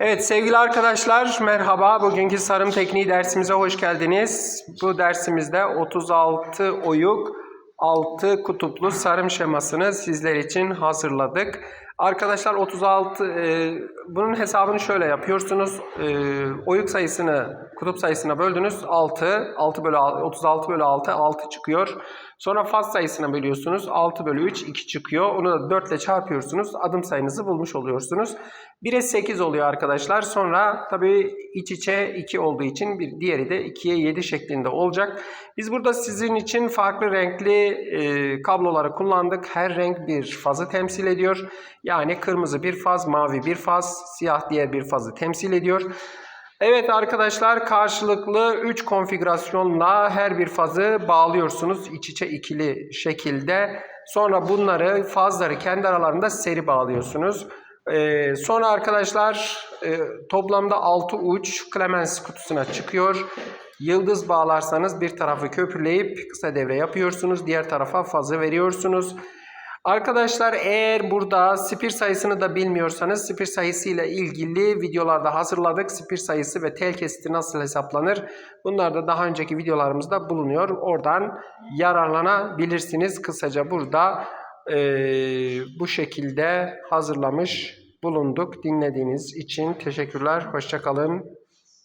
Evet sevgili arkadaşlar merhaba. Bugünkü sarım tekniği dersimize hoş geldiniz. Bu dersimizde 36 oyuk 6 kutuplu sarım şemasını sizler için hazırladık. Arkadaşlar 36 e, bunun hesabını şöyle yapıyorsunuz. E, oyuk sayısını kutup sayısına böldünüz 6. 6 bölü 6, 36 bölü 6 6 çıkıyor. Sonra faz sayısına bölüyorsunuz. 6 bölü 3 2 çıkıyor. Onu da 4 ile çarpıyorsunuz. Adım sayınızı bulmuş oluyorsunuz. 1'e 8 oluyor arkadaşlar. Sonra tabii iç içe 2 olduğu için bir diğeri de 2'ye 7 şeklinde olacak. Biz burada sizin için farklı renkli e, kabloları kullandık. Her renk bir fazı temsil ediyor. Yani kırmızı bir faz, mavi bir faz, siyah diğer bir fazı temsil ediyor. Evet arkadaşlar karşılıklı 3 konfigürasyonla her bir fazı bağlıyorsunuz iç içe ikili şekilde. Sonra bunları fazları kendi aralarında seri bağlıyorsunuz. Ee, sonra arkadaşlar e, toplamda 6 uç Clemens kutusuna çıkıyor. Yıldız bağlarsanız bir tarafı köprüleyip kısa devre yapıyorsunuz. Diğer tarafa fazı veriyorsunuz. Arkadaşlar eğer burada spir sayısını da bilmiyorsanız spir sayısı ile ilgili videolarda hazırladık. Spir sayısı ve tel kesiti nasıl hesaplanır? Bunlar da daha önceki videolarımızda bulunuyor. Oradan yararlanabilirsiniz. Kısaca burada eee, bu şekilde hazırlamış bulunduk. Dinlediğiniz için teşekkürler. Hoşçakalın.